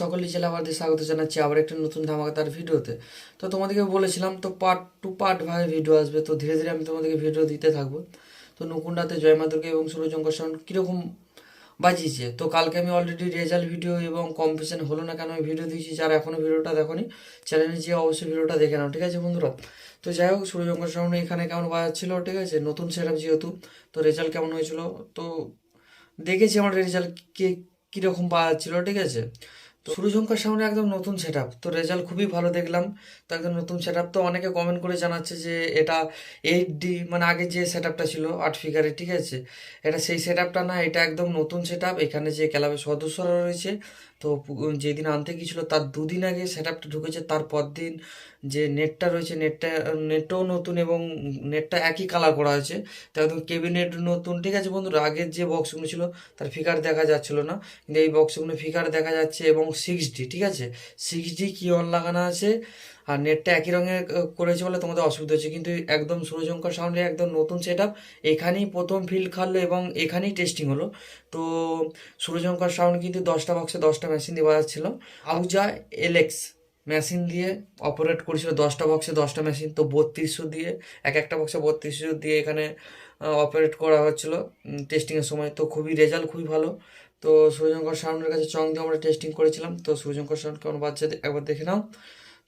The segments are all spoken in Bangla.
সকলেই জেলা আবার স্বাগত জানাচ্ছি আবার একটা নতুন ধামাকাতার ভিডিওতে। তো তোমাদেরকে বলেছিলাম, তো পার্ট টু পার্ট ভাবে ভিডিও আসবে, তো ধীরে ধীরে আমি তোমাদেরকে ভিডিও দিতে থাকব। তো নকুন্ডাতে জয় মা দুর্গা এবং সুরজঙ্কর সাউন্ড কীরকম বাজিয়েছে? তো কালকে আমি অলরেডি রেজাল্ট ভিডিও এবং কম্পিটিশন হলো না কেন আমি ভিডিও দিয়েছি, যারা এখনও ভিডিওটা দেখোনি চ্যানেলে যেয়ে অবশ্যই ভিডিওটা দেখে নাও, ঠিক আছে বন্ধুরা? তো যাই হোক সুরজঙ্কর সাউন্ড এখানে কেমন বাজাচ্ছিল, ঠিক আছে? নতুন সেট যেহেতু, তো রেজাল্ট কেমন হয়েছিল? তো দেখেছি আমার রেজাল্ট কে কীরকম পাওয়া যাচ্ছিল ঠিক আছে? তো সামনে একদম নতুন সেট তো রেজাল্ট খুবই ভালো দেখলাম। তো একদম নতুন সেট তো অনেকে কমেন্ট করে জানাচ্ছে যে, এটা এইট ডি মানে আগে যে সেট ছিল, আট ফিগারে ঠিক আছে? এটা সেই সেট না, এটা একদম নতুন সেট এখানে যে ক্লাবের সদস্যরা রয়েছে তো যেদিন আনতে গিয়েছিল, তার দুদিন আগে সেট আপটা ঢুকেছে। তারপর দিন যে নেটটা রয়েছে, নেটটা নেটটাও নতুন এবং নেটটা একই কালার করা হয়েছে। তো একদম কেবিনেট নতুন, ঠিক আছে বন্ধুরা? আগের যে বক্সগুলো ছিল, তার ফিকার দেখা যাচ্ছিল না। কিন্তু এই বক্সগুলো ফিকার দেখা যাচ্ছে এবং সিক্স ডি ঠিক আছে? সিক্স ডি কি অন লাগানো আছে? আর নেটটা একই রঙের করেছে বলে তোমাদের অসুবিধা হচ্ছে। কিন্তু একদম সুরজঙ্কর সাউন্ডে একদম নতুন সেট আপ এখানেই প্রথম ফিল খাটলো এবং এখানেই টেস্টিং হলো। তো সুরজঙ্কর সাউন্ড কিন্তু দশটা বক্সে দশটা মেশিন দিয়ে বাজাচ্ছিল। আউজা এলেক্স মেশিন দিয়ে অপারেট করেছিল দশটা বক্সে দশটা মেশিন তো বত্রিশশো দিয়ে, এক একটা বক্সে বত্রিশশো দিয়ে এখানে অপারেট করা হচ্ছিল টেস্টিংয়ের সময়। তো খুবই রেজাল্ট খুবই ভালো। তো সূর্যঙ্কর সাউন্ডের কাছে চং দিয়ে আমরা টেস্টিং করেছিলাম। তো সূর্যঙ্কর সাউন্ড কেমন বাচ্চা একবার দেখে নাও।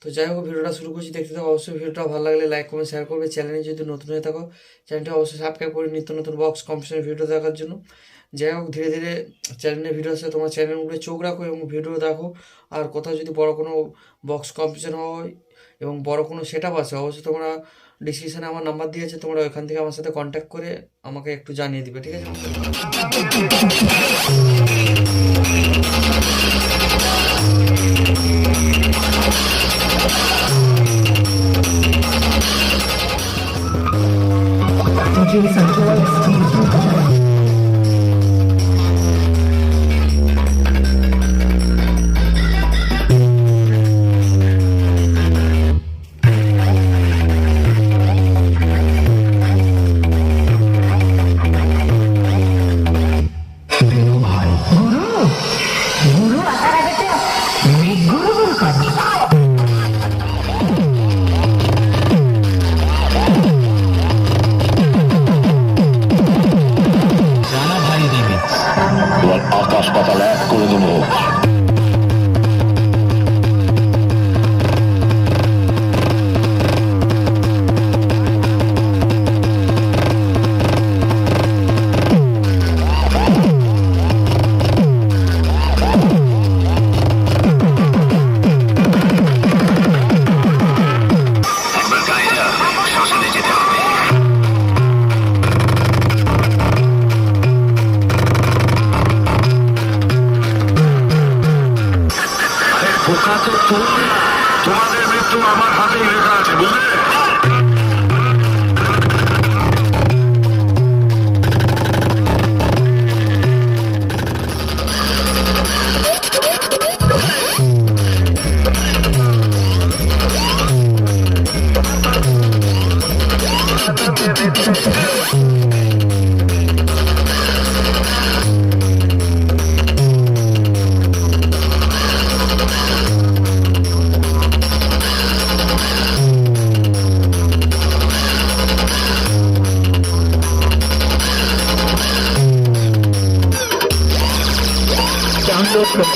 তো যাই হোক ভিডিওটা শুরু করছি। দেখতে থাকো, অবশ্যই ভিডিওটা ভালো লাগলে লাইক কমেন্ট শেয়ার করবে। চ্যানেলে যদি নতুন হয়ে থাকো চ্যানেলটা অবশ্যই সাবস্ক্রাইব করে নিত্য নতুন বক্স কম্পিটিশনের ভিডিও দেখার জন্য। যাই হোক ধীরে ধীরে চ্যানেলের ভিডিও আসে, তোমার চ্যানেলগুলো চোখ রাখো এবং ভিডিও দেখো। আর কোথাও যদি বড় কোনো বক্স কম্পিটিশন হয় এবং বড় কোনো সেট আপ আছে, অবশ্যই তোমরা ডিসক্রিপশানে আমার নাম্বার দিয়েছে, তোমরা ওইখান থেকে আমার সাথে কন্ট্যাক্ট করে আমাকে একটু জানিয়ে দিবে, ঠিক আছে? はい。Batalar, Cura do Morro. তোমরা তোমাদের মৃত্যু আমার হাতেই লেখা আছে বুঝলে? Download from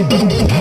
Boom, boom, boom.